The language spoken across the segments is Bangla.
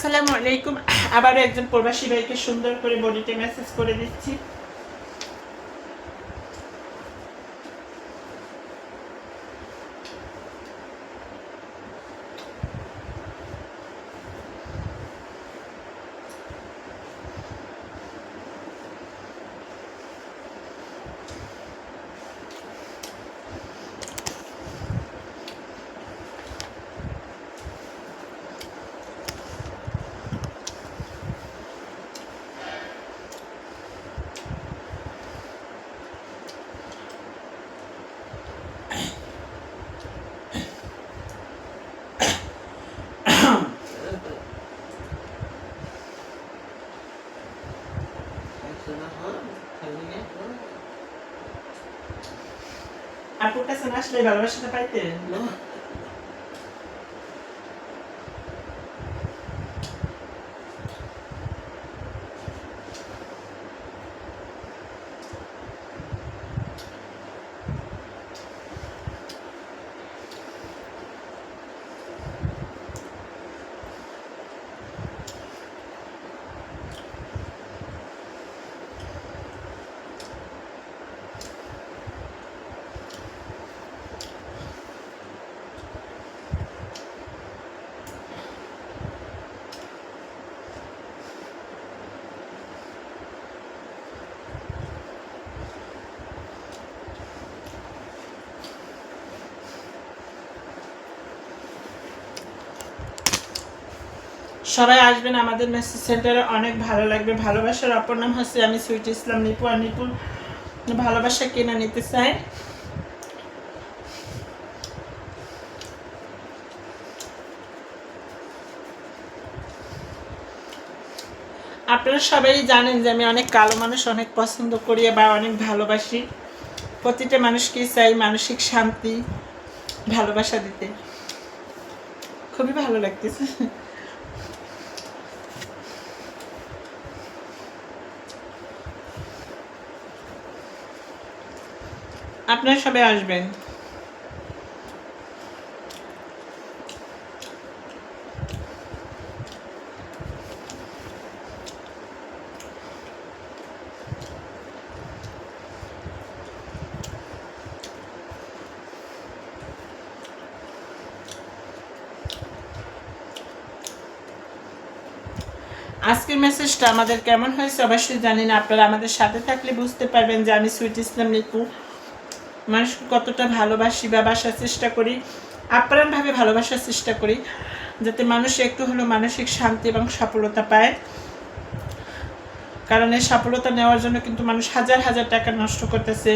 আসসালামু আলাইকুম। আবারও একজন প্রবাসী ভাইকে সুন্দর করে বডিতে মেসেজ করে দিচ্ছি। আপুর কাছে না আসলে ভালোবাসাটা পাইতে সবাই আসবেন আমাদের মেসেজ সেন্টারে, অনেক ভালো লাগবে। ভালোবাসার অপর নাম হচ্ছে আমি সুইট ইসলাম নিপু। আর নিপুর ভালোবাসা কিনে নিতে চাই আপনারা সবাই জানেন যে আমি অনেক কালো মানুষ, অনেক পছন্দ করি বা অনেক ভালোবাসি। প্রতিটা মানুষকেই চাই মানসিক শান্তি, ভালোবাসা দিতে। খুবই ভালো লাগতেছে। আপনারা সবাই আসবেন। আজকের মেসেজটা আমাদের কেমন হয়েছে অবশ্যই জানি না আপনারা আমাদের সাথে থাকলে বুঝতে পারবেন যে আমি সুইট ইসলাম নিপু মানুষকে কতটা ভালোবাসি বা বাসার চেষ্টা করি, আপ্রাণভাবে ভালোবাসার চেষ্টা করি, যাতে মানুষ একটু হলেও মানসিক শান্তি এবং সফলতা পায়। কারণ এই সফলতা নেওয়ার জন্য কিন্তু মানুষ হাজার হাজার টাকা নষ্ট করতেছে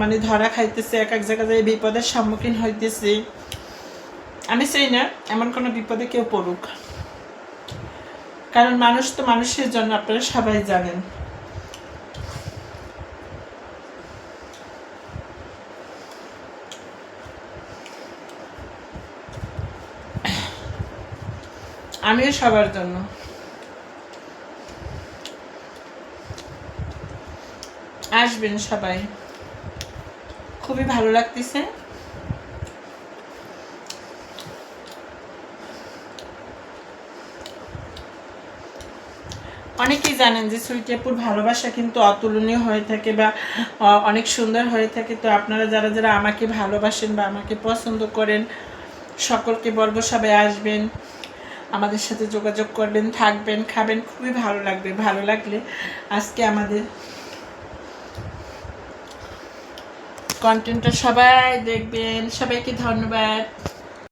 মানে ধরা খাইতেছে, এক এক জায়গায় বিপদের সম্মুখীন হইতেছে। আমি চাই না এমন কোনো বিপদে কেউ পড়ুক। কারণ মানুষ তো মানুষের জন্য আপনারা সবাই জানেন। আমিও সবার জন্য। আসবেন সবাই। খুবই ভালো লাগতেছে। অনেকেই জানেন যে সুইটিয়াপুর ভালোবাসা কিন্তু অতুলনীয় হয়ে থাকে বা অনেক সুন্দর হয়ে থাকে। তো আপনারা যারা যারা আমাকে ভালোবাসেন বা আমাকে পছন্দ করেন, সকলকে বলব সবাই আসবেন। আমাদের সাথে যোগাযোগ করবেন, থাকবেন, খাবেন, খুবই ভালো লাগবে, ভালো লাগলে আজকে আমাদের কন্টেন্টটা সবাই দেখবেন, সবাইকে ধন্যবাদ।